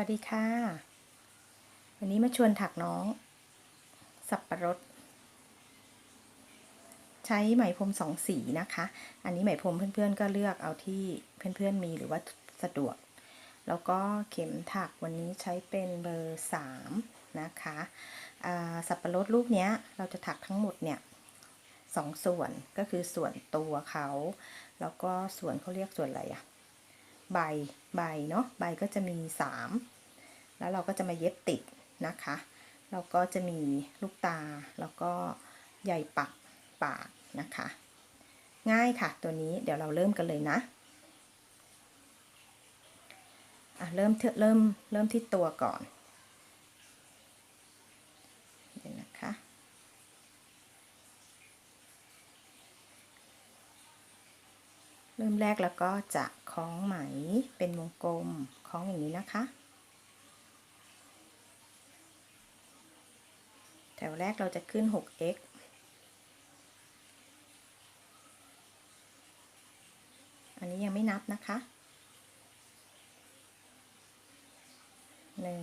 วัสดีค่ะ วันนี้มาชวนถักน้อง สับประรด ใช้ไหมพรมสองสีนะคะ อันนี้ไหมพรมเพื่อนๆ ก็เลือกเอาที่เพื่อนๆมีหรือว่าสะดวก แล้วก็เข็มถักวันนี้ใช้เป็นเบอร์สามนะคะสับประรดลูกเนี้ยเราจะถักทั้งหมดเนี่ยสองส่วนก็คือส่วนตัวเขา แล้วก็ส่วนเขาเรียกส่วนอะไรอะ ใบใบเนาะใบก็จะมี 3 แล้วเราก็จะมาเย็บติดนะคะแล้วก็จะมีลูกตาแล้วก็ใยปักปากนะคะ ง่ายค่ะตัวนี้เดี๋ยวเราเริ่มกันเลยนะอะเริ่มเถอะเริ่มเริ่มที่ตัวก่อนเดี๋ยวนะคะเริ่มแรกแล้วก็จะ คล้องไหมเป็นวงกลมคล้องอย่างนี้นะคะ แถวแรกเราจะขึ้น 6x อันนี้ยังไม่นับนะคะหนึ่ง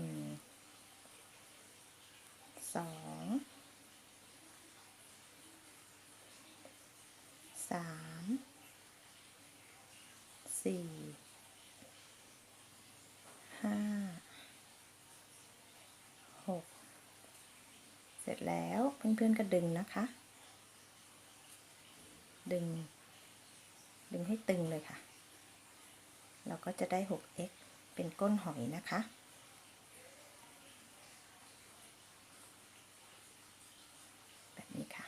สี่ห้าหกเสร็จแล้วเพื่อนๆก็ดึงนะคะ ดึง ดึงให้ตึงเลยค่ะ เราก็จะได้ 6x เป็นก้นหอยนะคะแบบนี้ค่ะ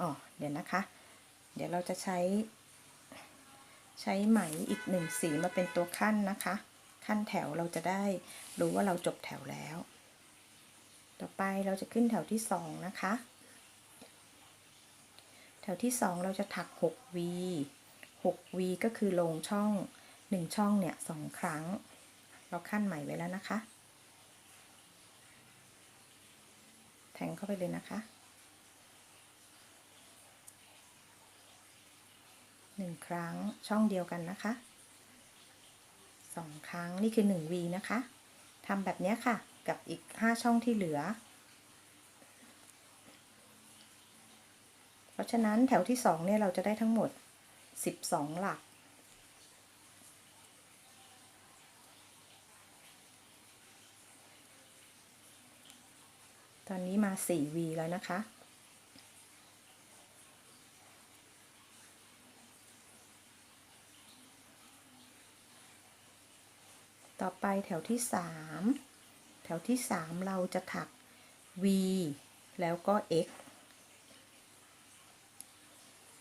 อ๋อ เดี๋ยวนะคะ เดี๋ยวเราจะใช้ ใช้ไหมอีกหนึ่งสีมาเป็นตัวขั้นนะคะ ขั้นแถวเราจะได้รู้ว่าเราจบแถวแล้ว ต่อไปเราจะขึ้นแถวที่สองนะคะ แถวที่สองเราจะถัก 6V 6V ก็คือลงช่องหนึ่งช่องเนี่ยสองครั้ง เราขั้นใหม่ไว้แล้วนะคะ แทงเข้าไปเลยนะคะ หนึ่งครั้งช่องเดียวกันนะคะสองครั้งนี่คือหนึ่ง V นะคะทำแบบนี้ค่ะกับอีกห้าช่องที่เหลือ เพราะฉะนั้นแถวที่สองเนี่ย เราจะได้ทั้งหมดสิบสองหลัก ตอนนี้มา 4V แล้วนะคะ ต่อไปแถวที่ 3 แถวที่ 3 เราจะถัก V แล้วก็ X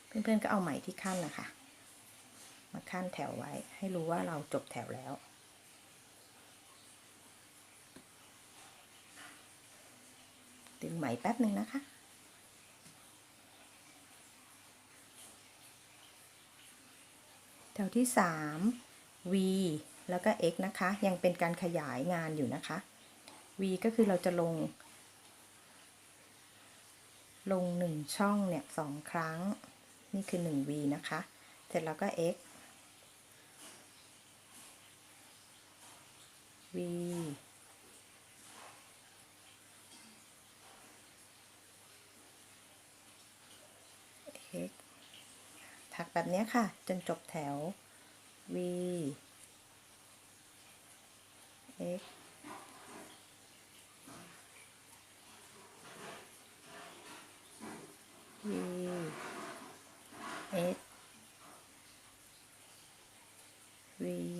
เพื่อนๆก็เอาไหมที่ขั้นนะคะมาขั้นแถวไว้ให้รู้ว่าเราจบแถวแล้ว ดึงไหมแป๊บหนึ่งนะคะแถวที่ 3 V แล้วก็ x นะคะ ยังเป็นการขยายงานอยู่นะคะ v ก็คือเราจะลง ลงหนึ่งช่องเนี่ยสองครั้ง นี่คือ 1v นะคะ เสร็จแล้วก็ x v x ถักแบบนี้ค่ะ จนจบแถว v Okay. Eight. Three.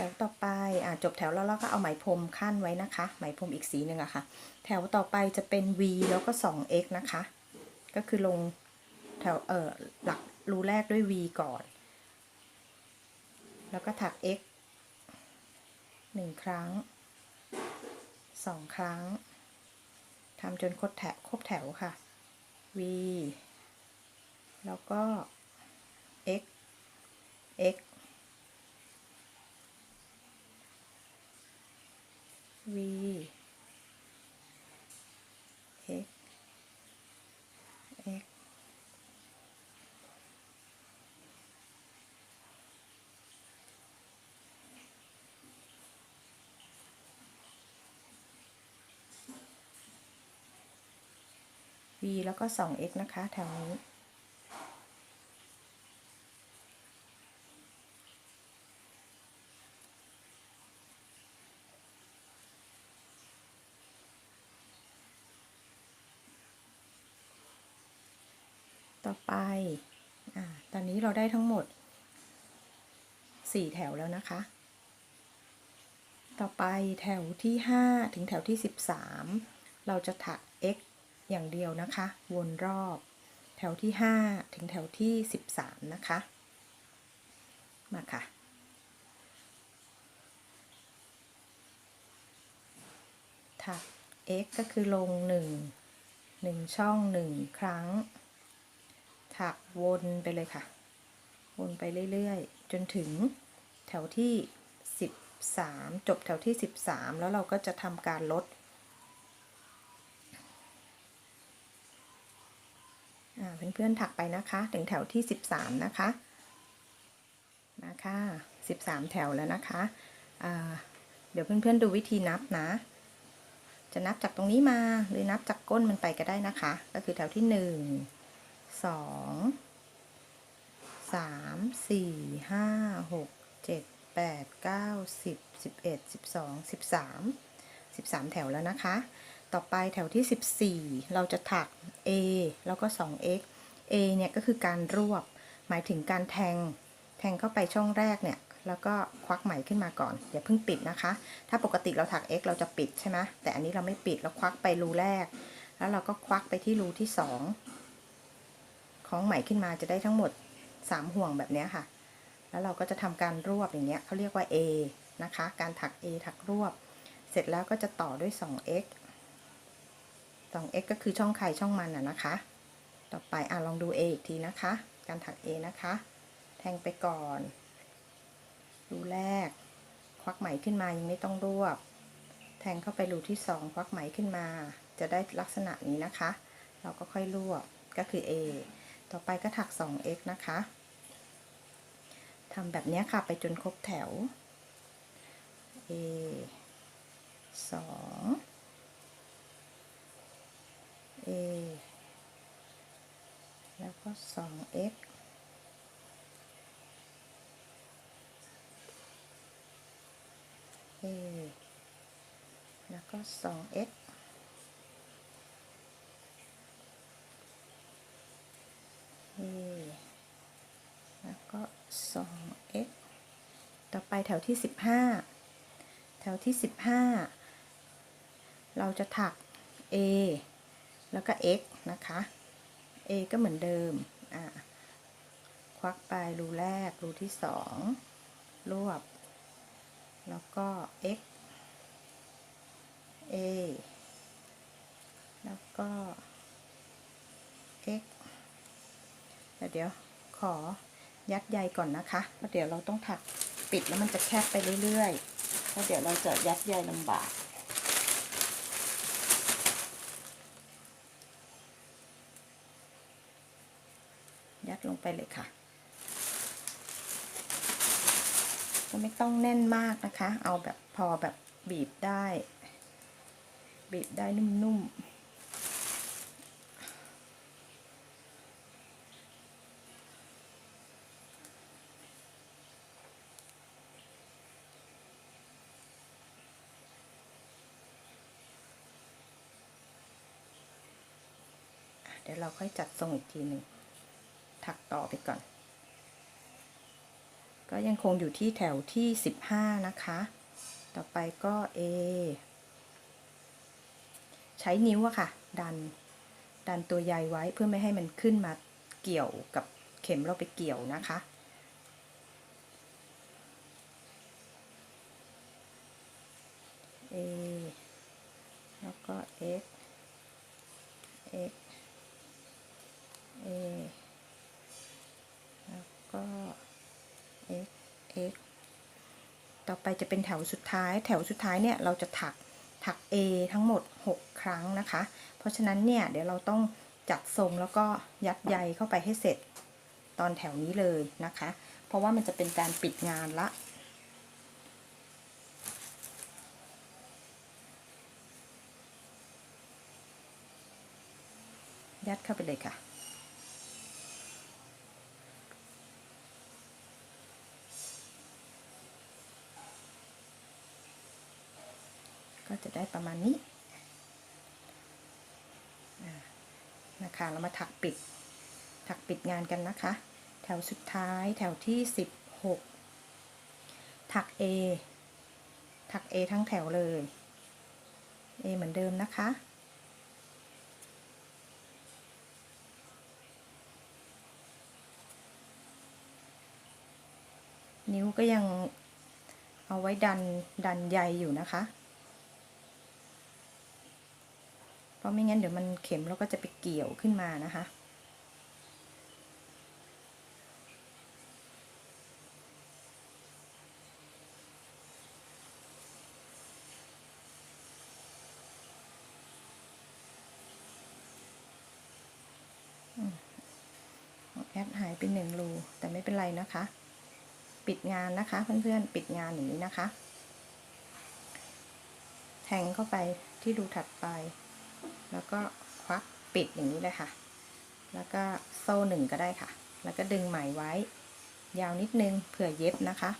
ถวต่อไปอ่าจบแถวแล้วเราก็เอาไหมพรมขั้นไว้นะคะ ไหมพรมอีกสีหนึ่งอะคะ่ะ แถวต่อไปจะเป็น v แล้วก็ 2x นะคะ ก็คือลงแถวเออหลักรูแรกด้วย v ก่อน แล้วก็ถัก x หนึ่งครั้งสองครั้งทำจนครบแถวครบแถวค่ะ v แล้วก็ x x v x x วีแล้วก็ 2x นะคะ แถวนี้ ต่อไปอตอนนี้เราได้ทั้งหมด 4 แถวแล้วนะคะ ต่อไปแถวที่ 5 ถึงแถวที่ 13 เราจะถัก x อย่างเดียวนะคะ วนรอบ แถวที่ 5 ถึงแถวที่ 13 นะคะ มาค่ะถัก x ก็คือลง 1 1 ช่อง 1 ครั้ง ถักวนไปเลยค่ะ วนไปเรื่อยๆ จนถึงแถวที่ 13 จบแถวที่ 13 แล้วเราก็จะทำการลดเพื่อนๆถักไปนะคะ ถึงแถวที่ 13 นะคะมาค่ะ13 แถวแล้วนะคะเดี๋ยวเพื่อนๆดูวิธีนับนะ จะนับจากตรงนี้มาหรือนับจากก้นมันไปก็ได้นะคะ ก็คือแถวที่ 1 สองสามสี่ห้าหกเจ็ดแปดเก้าสิบสิบเอ็ดสิบสองสิบสามสิบสามแถวแล้วนะคะ ต่อไปแถวที่สิบสี่เราจะถัก A แล้วก็ 2x A เนี่ยก็คือการรวบ หมายถึงการแทง แทงเข้าไปช่องแรกเนี่ย แล้วก็ควักไหมขึ้นมาก่อน อย่าเพิ่งปิดนะคะ ถ้าปกติเราถัก x เราจะปิดใช่ไหมแต่อันนี้เราไม่ปิด เราควักไปรูแรก แล้วเราก็ควักไปที่รูที่สอง คล้องไหมขึ้นมาจะได้ทั้งหมด 3 ห่วงแบบนี้ค่ะ แล้วเราก็จะทำการรวบอย่างเงี้ยเขาเรียกว่า A นะคะ การถัก A ถักรวบ เสร็จแล้วก็จะต่อด้วย 2x 2x ก็คือช่องใครช่องมันอะนะคะ ต่อไปอะลองดู A อีกทีนะคะ การถัก A นะคะ แทงไปก่อน รูแรก ควักไหมขึ้นมายังไม่ต้องรวบ แทงเข้าไปรูที่ 2 ควักไหมขึ้นมา จะได้ลักษณะนี้นะคะ เราก็ค่อยรวบก็คือ A ต่อไปก็ถัก 2x นะคะทำแบบนี้ค่ะไปจนครบแถว A 2 A แล้วก็ 2x A แล้วก็ 2x A แล้วก็ 2x ต่อไปแถวที่ 15 แถวที่ 15 เราจะถัก A แล้วก็ x นะคะ A ก็เหมือนเดิม อ่า ควักไปรูแรก รูที่สองรวบ แล้วก็ x A แล้วก็ x แต่เดี๋ยวขอยัดใยก่อนนะคะเพราะเดี๋ยวเราต้องถัก ปิดแล้วมันจะแคบไปเรื่อยๆเพราะเดี๋ยวเราจะยัดใยลำบาก ยัดลงไปเลยค่ะ ก็ไม่ต้องแน่นมากนะคะ เอาแบบพอแบบบีบได้ บีบได้นุ่มๆ เดี๋ยวเรา ค่อยจัดทรงอีกทีหนึ่งถักต่อไปก่อน ก็ยังคงอยู่ที่แถวที่ 15 นะคะ ต่อไปก็ A ใช้นิ้วอะค่ะ ดัน ดันตัวใยไว้เพื่อไม่ให้มันขึ้นมาเกี่ยวกับเข็มเราไปเกี่ยวนะคะ A แล้วก็ X X A แล้วก็ x x ต่อไปจะเป็นแถวสุดท้าย แถวสุดท้ายเนี่ยเราจะถักถัก A ทั้งหมด 6 ครั้งนะคะ เพราะฉะนั้นเนี่ยเดี๋ยวเราต้องจัดทรงแล้วก็ยัดใยเข้าไปให้เสร็จตอนแถวนี้เลยนะคะ เพราะว่ามันจะเป็นการปิดงานละยัดเข้าไปเลยค่ะ ก็ จะได้ประมาณนี้นะคะเรามาถักปิด ถักปิดงานกันนะคะ แถวสุดท้ายแถวที่ 16 ถัก A ถัก A ทั้งแถวเลย A เหมือนเดิมนะคะนิ้วก็ยังเอาไว้ดันดันใยอยู่นะคะ เพราะไม่งั้นเดี๋ยวมันเข็มแล้วก็จะไปเกี่ยวขึ้นมานะคะแอดหายไปหนึ่งรูแต่ไม่เป็นไรนะคะ ปิดงานนะคะเพื่อนๆปิดงานอย่างนี้นะคะ แทงเข้าไปที่รูถัดไป แล้วก็ควักปิดอย่างนี้เลยค่ะ แล้วก็โซ่หนึ่งก็ได้ค่ะ แล้วก็ดึงไหมไว้ ยาวนิดนึงเผื่อเย็บนะคะ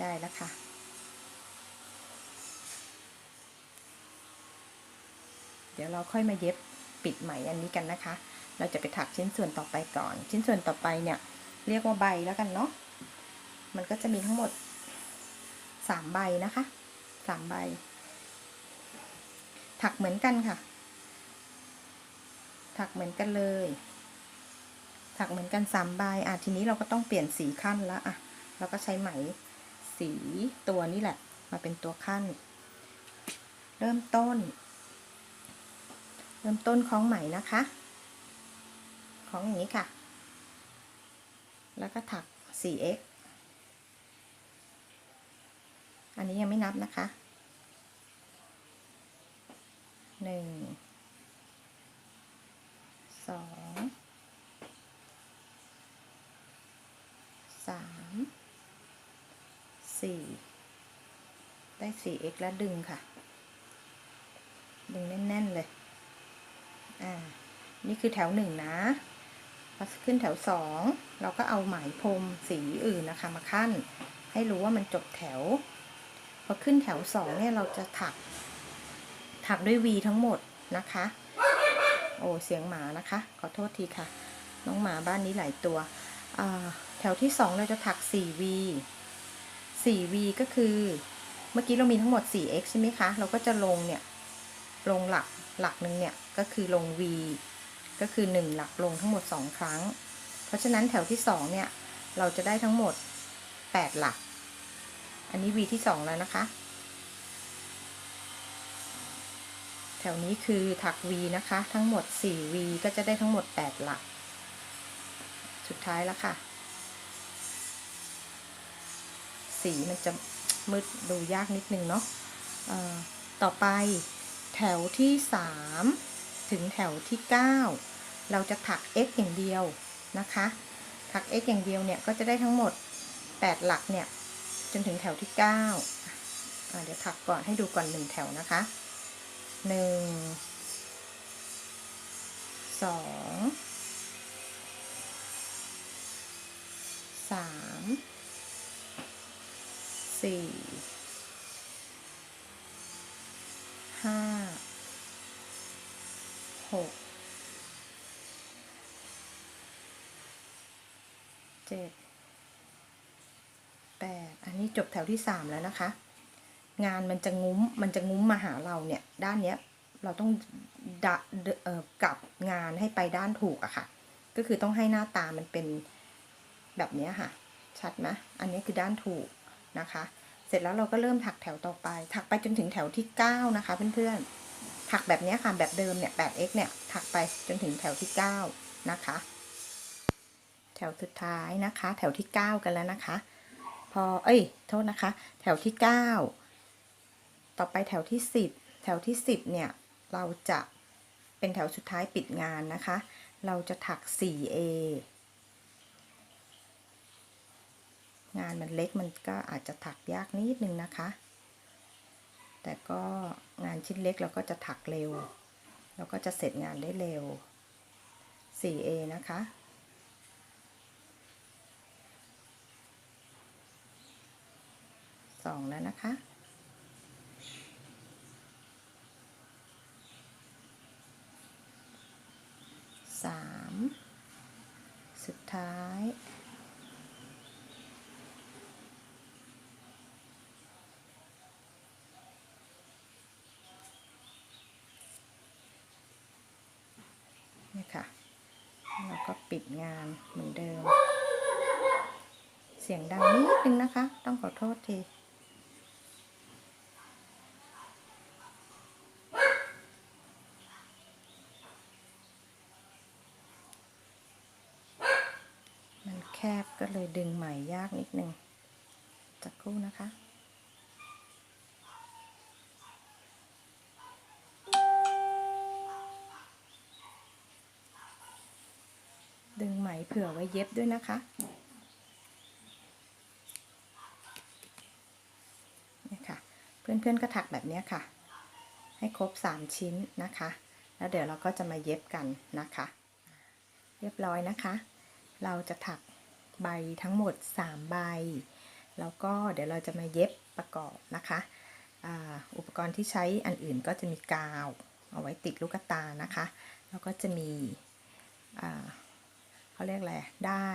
ได้แล้วค่ะ เดี๋ยวเราค่อยมาเย็บปิดไหมอันนี้กันนะคะ เราจะไปถักชิ้นส่วนต่อไปก่อน ชิ้นส่วนต่อไปเนี่ย เรียกว่าใบแล้วกันเนาะ มันก็จะมีทั้งหมด สามใบนะคะสามใบ ถักเหมือนกันค่ะ ถักเหมือนกันเลย ถักเหมือนกันสามใบอะทีนี้เราก็ต้องเปลี่ยนสีขั้นแล้วอะเราก็ใช้ไหมสีตัวนี้แหละ มาเป็นตัวขั้น เริ่มต้น เริ่มต้นคล้องไหมนะคะคล้องอย่างนี้ค่ะ แล้วก็ถัก 4x อันนี้ยังไม่นับนะคะหนึ่งสองสามสี่ได้ 4x แล้วดึงค่ะ ดึงแน่น ๆ เลย อ่า นี่คือแถวหนึ่งนะพอขึ้นแถวสองเราก็เอาไหมพรมสีอื่นนะคะ มาขั้น ให้รู้ว่ามันจบแถว พอขึ้นแถวสองเนี่ยเราจะถัก ถักด้วย V ทั้งหมดนะคะ โอ้เสียงหมานะคะ ขอโทษทีค่ะ น้องหมาบ้านนี้หลายตัวแถวที่สองเราจะถัก 4V 4V ก็คือ เมื่อกี้เรามีทั้งหมด 4x ใช่ไหมคะ เราก็จะลงเนี่ย ลงหลักหลักหนึ่งเนี่ย ก็คือลง V ก็คือ 1 หลักลงทั้งหมด 2 ครั้ง เพราะฉะนั้นแถวที่ 2 เนี่ย เราจะได้ทั้งหมด 8 หลัก อันนี้ V ที่2แล้วนะคะ แถวนี้คือถัก V นะคะ ทั้งหมด 4V ก็จะได้ทั้งหมด 8 หลัก สุดท้ายแล้วค่ะ สีมันจะมืดดูยากนิดนึงเนาะต่อไปแถวที่ 3 ถึงแถวที่ 9 เราจะถัก x อย่างเดียวนะคะ ถัก x อย่างเดียวเนี่ยก็จะได้ทั้งหมด 8 หลักเนี่ย จนถึงแถวที่9อ่าเดี๋ยวถักก่อนให้ดูก่อน1แถวนะคะ1 2 3 4ห้าหกเจ็ด แปดอันนี้จบแถวที่สามแล้วนะคะ งานมันจะงุ้ม มันจะงุ้มมาหาเราเนี่ย ด้านเนี้ยเราต้องดะเอ่อกลับงานให้ไปด้านถูกอะค่ะ ก็คือต้องให้หน้าตามันเป็นแบบนี้ค่ะ ชัดไหมอันนี้คือด้านถูกนะคะ เสร็จแล้วเราก็เริ่มถักแถวต่อไป ถักไปจนถึงแถวที่ 9 นะคะเพื่อนๆ ถักแบบนี้ค่ะ แบบเดิมเนี่ย 8x เนี่ย ถักไปจนถึงแถวที่ 9 นะคะ แถวสุดท้ายนะคะ แถวที่ 9 กันแล้วนะคะ พอเอ้ยโทษนะคะ แถวที่ 9 ต่อไปแถวที่ 10 แถวที่ 10 เนี่ย เราจะเป็นแถวสุดท้ายปิดงานนะคะ เราจะถัก 4a งานมันเล็กมันก็อาจจะถักยากนิดนึงนะคะ แต่ก็งานชิ้นเล็กเราก็จะถักเร็วแล้วก็จะเสร็จงานได้เร็ว 4A นะคะ สองแล้วนะคะ สาม สุดท้าย นี่ค่ะแล้วก็ปิดงานเหมือนเดิมเสียงดังนิดนึงนะคะ ต้องขอโทษที มันแคบก็เลยดึงใหม่ยากนิดนึงจักค รู่นะคะดึงไหมเผื่อไว้เย็บด้วยนะคะ นี่ค่ะ เพื่อนๆก็ถักแบบนี้ค่ะ ให้ครบ 3 ชิ้นนะคะ แล้วเดี๋ยวเราก็จะมาเย็บกันนะคะ เรียบร้อยนะคะ เราจะถักใบทั้งหมด 3 ใบ แล้วก็เดี๋ยวเราจะมาเย็บประกอบนะคะอ,อุปกรณ์ที่ใช้อันอื่นก็จะมีกาว เอาไว้ติดลูกตานะคะ แล้วก็จะมีเขาเรียกอะไรได้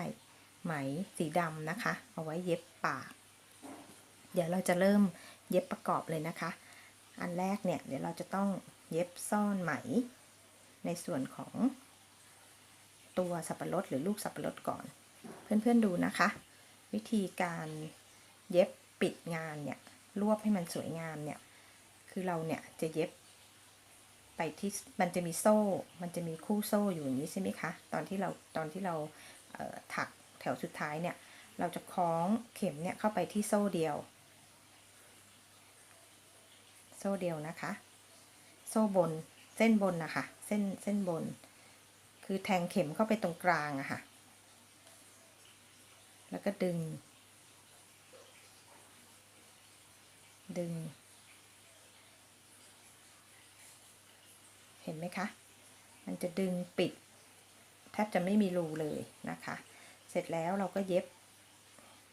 ไหมสีดำนะคะ เอาไว้เย็บปาก เดี๋ยวเราจะเริ่มเย็บประกอบเลยนะคะ อันแรกเนี่ยเดี๋ยวเราจะต้องเย็บซ่อนไหม ในส่วนของตัวสับปะรดหรือลูกสับปะรดก่อน เพื่อนๆดูนะคะ วิธีการ เย็บปิดงานเนี่ยรวบให้มันสวยงามเนี่ย คือเราเนี่ยจะเย็บ ไปที่มันจะมีโซ่ มันจะมีคู่โซ่อยู่อย่างนี้ใช่ไหมคะ ตอนที่เราตอนที่เราเถักแถวสุดท้ายเนี่ย เราจะคล้องเข็มเนี่ยเข้าไปที่โซ่เดียว โซ่เดียวนะคะ โซ่บนเส้นบนนะคะเส้นเส้นบน คือแทงเข็มเข้าไปตรงกลางอะค่ะ แล้วก็ดึง ดึง เห็นไหมคะ มันจะดึงปิด แทบจะไม่มีรูเลยนะคะ เสร็จแล้วเราก็เย็บ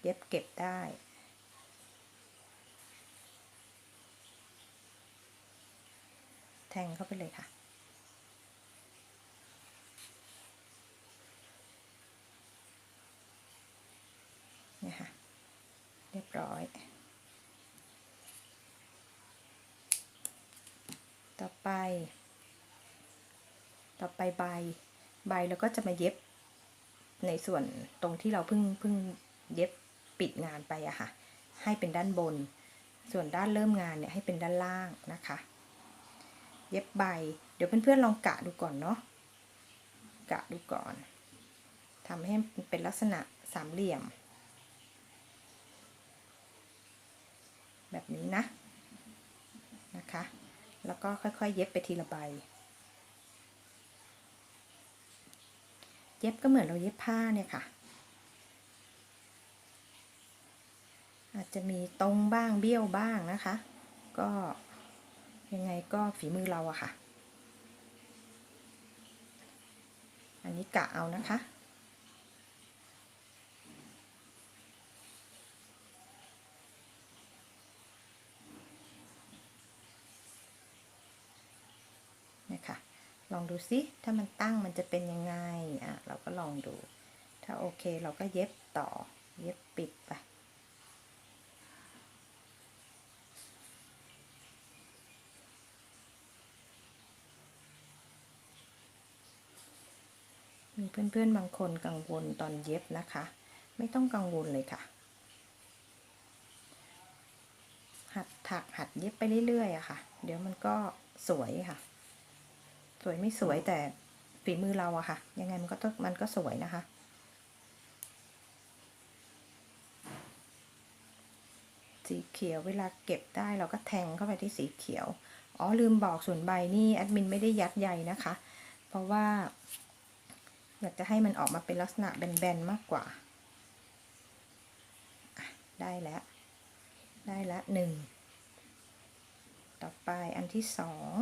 เย็บเก็บได้แทงเข้าไปเลยค่ะ เนี่ยค่ะ เรียบร้อย ต่อ ไป ต่อไปใบ ใบแล้วก็จะมาเย็บในส่วนตรงที่เราเพิ่งเพิ่งเย็บปิดงานไปอะค่ะ ให้เป็นด้านบน ส่วนด้านเริ่มงานเนี่ยให้เป็นด้านล่างนะคะ เย็บใบ เดี๋ยวเพื่อนๆลองกะดูก่อนเนาะ กะดูก่อน ทำให้เป็นลักษณะสามเหลี่ยม แบบนี้นะ แล้วก็ค่อยๆ เย็บไปทีละใบ เย็บก็เหมือนเราเย็บผ้าเนี่ยค่ะ อาจจะมีตรงบ้างเบี้ยวบ้างนะคะ ก็ยังไงก็ฝีมือเราอะค่ะ อันนี้กะเอานะคะ นะคะ ลองดูซิถ้ามันตั้งมันจะเป็นยังไงอะเราก็ลองดู ถ้าโอเคเราก็เย็บต่อ เย็บปิดไปมีเพื่อนๆบางคนกังวลตอนเย็บนะคะ ไม่ต้องกังวลเลยค่ะ หัดถักหัดเย็บไปเรื่อยๆอะค่ะ เดี๋ยวมันก็สวยค่ะ สวยไม่สวยแต่ฝีมือเราอะค่ะ ยังไงมันก็ต้องมันก็สวยนะคะ สีเขียวเวลาเก็บได้เราก็แทงเข้าไปที่สีเขียว อ๋อลืมบอกส่วนใบนี่แอดมินไม่ได้ยัดใยนะคะ เพราะว่า อยากจะให้มันออกมาเป็นลักษณะแบนๆมากกว่า ได้แล้ว ได้ล้วหนึ่ง ต่อไปอันที่สอง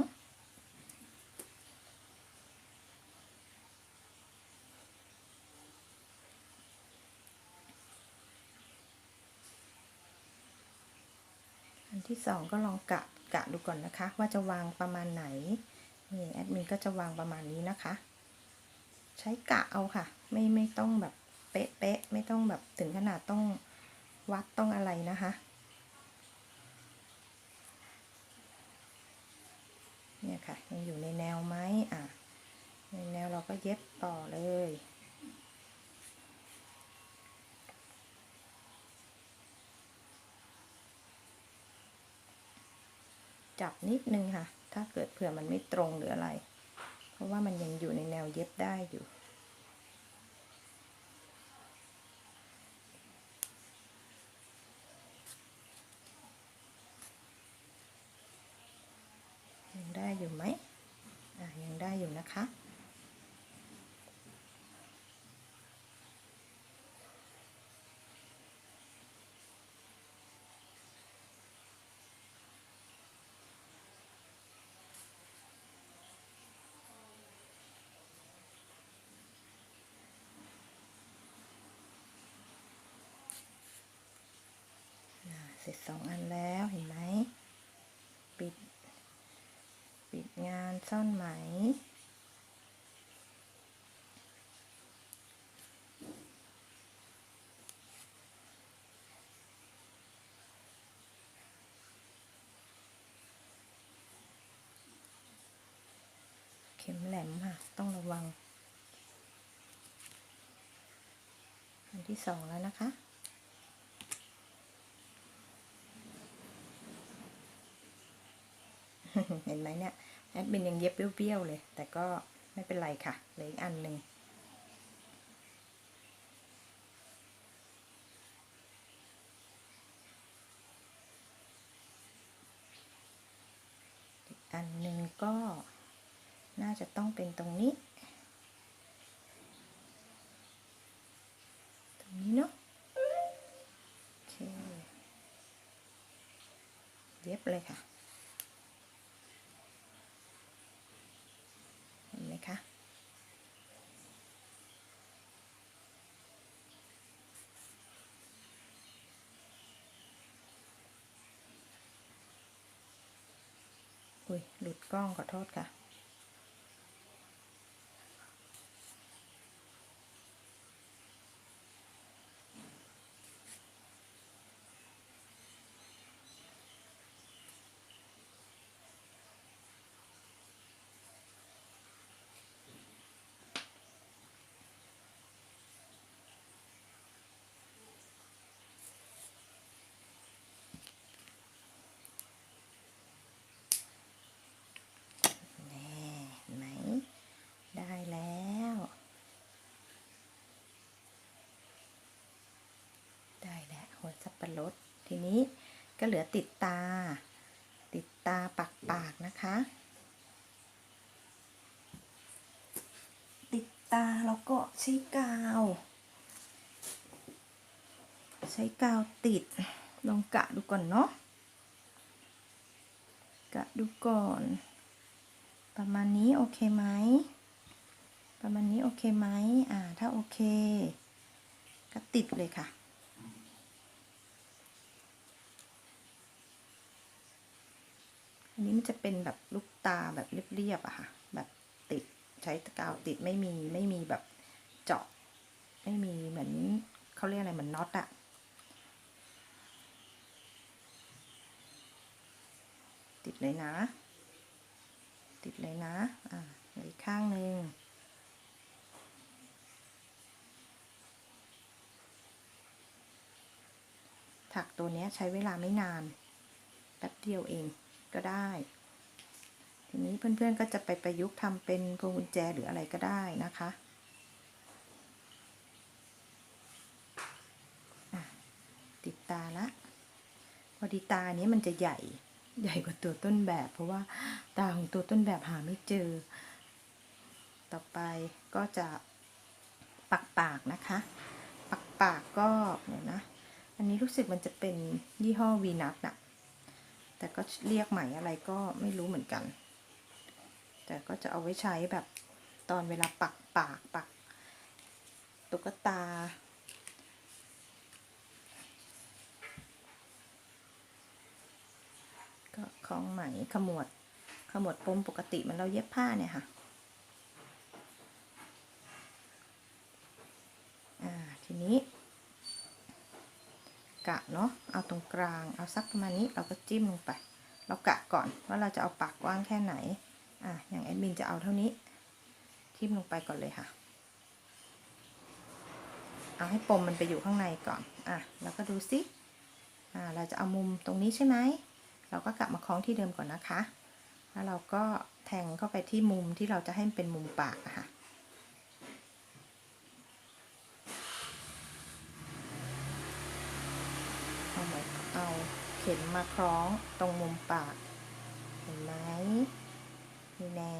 อันที่สองก็ลองกะกะดูก่อนนะคะ ว่าจะวางประมาณไหนนี่แอดมินก็จะวางประมาณนี้นะคะ ใช้กะเอาค่ะ ไม่ไม่ต้องแบบเป๊ะเป๊ะไม่ต้องแบบถึงขนาดต้องวัดต้องอะไรนะคะเนี่ยค่ะยังอยู่ในแนวไหมอะในแนวเราก็เย็บต่อเลย จับนิดนึงค่ะ ถ้าเกิดเผื่อมันไม่ตรงหรืออะไร เพราะว่ามันยังอยู่ในแนวเย็บได้อยู่ ยังได้อยู่ไหมอะยังได้อยู่นะคะ ร็จสองอันแล้วเห็นไหมปิด ปิดงานซ่อนไหม เข็มแหลมค่ะ ต้องระวัง อันที่สองแล้วนะคะ เห็นไหมเนี่ยแอดมินยังเย็บเบี้ยวๆเลย แต่ก็ไม่เป็นไรค่ะเหลืออีกอันหนึ่งอันหนึ่งก็น่าจะต้องเป็นตรงนี้ ตรงนี้เนาะโอเคเย็บเลยค่ะ เห็นไหมคะ อุ้ย หลุดกล้องขอโทษค่ะ แน่เห็นไหม ได้แล้ว ได้แล้ว หัวสับปะรดทีนี้ก็เหลือติดตา ติดตาปักปากนะคะ ติดตาแล้วก็ใช้กาว ใช้กาวติด ลองกะดูก่อนเนาะกะดูก่อน ประมาณนี้โอเคไหมประมาณนี้โอเคไหมอ่า ถ้าโอเค ก็ติดเลยค่ะ อันนี้มันจะเป็นแบบลูกตาแบบเรียบๆอะค่ะ แบบติดใช้กาวติดไม่มีไม่มีแบบเจาะ ไม่มีเหมือนเขาเรียกอะไรเหมือนน็อตอะติดเลยนะ ติดเลยนะ อ่าอีกข้างหนึ่งถักตัวนี้ใช้เวลาไม่นาน แป๊บเดียวเอง ก็ได้ ทีนี้เพื่อนๆก็จะไปประยุกต์ทำเป็นพวงกุญแจหรืออะไรก็ได้นะคะติดตาละพอดีตานี้มันจะใหญ่ใหญ่กว่าตัวต้นแบบ เพราะว่าตาของตัวต้นแบบหาไม่เจอ ต่อไปก็จะปักปากนะคะ ปักปากก็เดี๋ยนะ อันนี้รู้สึกมันจะเป็นยี่ห้อวีนัสอะ แต่ก็เรียกไหมอะไรก็ไม่รู้เหมือนกัน แต่ก็จะเอาไว้ใช้แบบตอนเวลาปักปากปักตุ๊กตา ก็คล้องไหมขมวดขมวดปมปกติมันเราเย็บผ้าเนี่ยค่ะอ่าทีนี้ กะเนาะเอาตรงกลางเอาสักประมาณนี้เราก็จิ้มลงไป เรากะก่อนว่าเราจะเอาปากกว้างแค่ไหนอะอย่างแอดมินจะเอาเท่านี้ทิ่มลงไปก่อนเลยค่ะเอาให้ปมมันไปอยู่ข้างในก่อน อะ แล้วก็ดูซิอ่า เราจะเอามุมตรงนี้ใช่ไหม เราก็กลับมาคล้องที่เดิมก่อนนะคะ แล้วเราก็แทงเข้าไปที่มุมที่เราจะให้มันเป็นมุมปากอะค่ะ เอา เอนเอาเข็มมาคล้องตรงมุมปาก เห็นไหมนี่แน่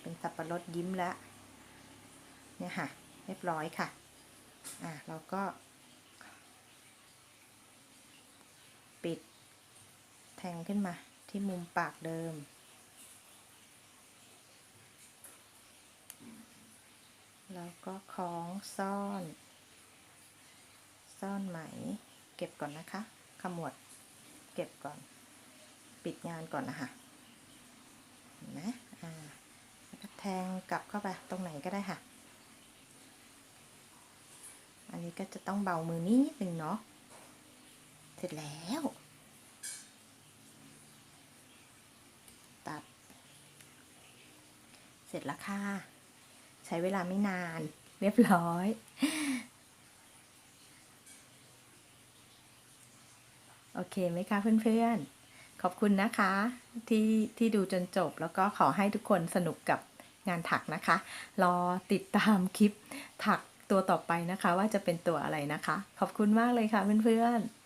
เป็นสับปะรดยิ้มแล้วเนี่ยค่ะ เรียบร้อยค่ะ อะเราก็ ปิด แทงขึ้นมาที่มุมปากเดิมแล้วก็คล้องซ่อน ซ่อนไหม เก็บก่อนนะคะ ขมวดเก็บก่อน ปิดงานก่อนนะคะเห็นไหมอ่าแล้วก็แทงกลับเข้าไปตรงไหนก็ได้ค่ะ อันนี้ก็จะต้องเบามือนิดนึงเนาะเสร็จแล้ว ตัด เสร็จแล้วค่ะ ใช้เวลาไม่นานเรียบร้อย โอเคไหมคะเพื่อนๆ ขอบคุณนะคะที่ที่ดูจนจบแล้วก็ขอให้ทุกคนสนุกกับงานถักนะคะ รอติดตามคลิปถักตัวต่อไปนะคะ ว่าจะเป็นตัวอะไรนะคะ ขอบคุณมากเลยค่ะเพื่อนๆ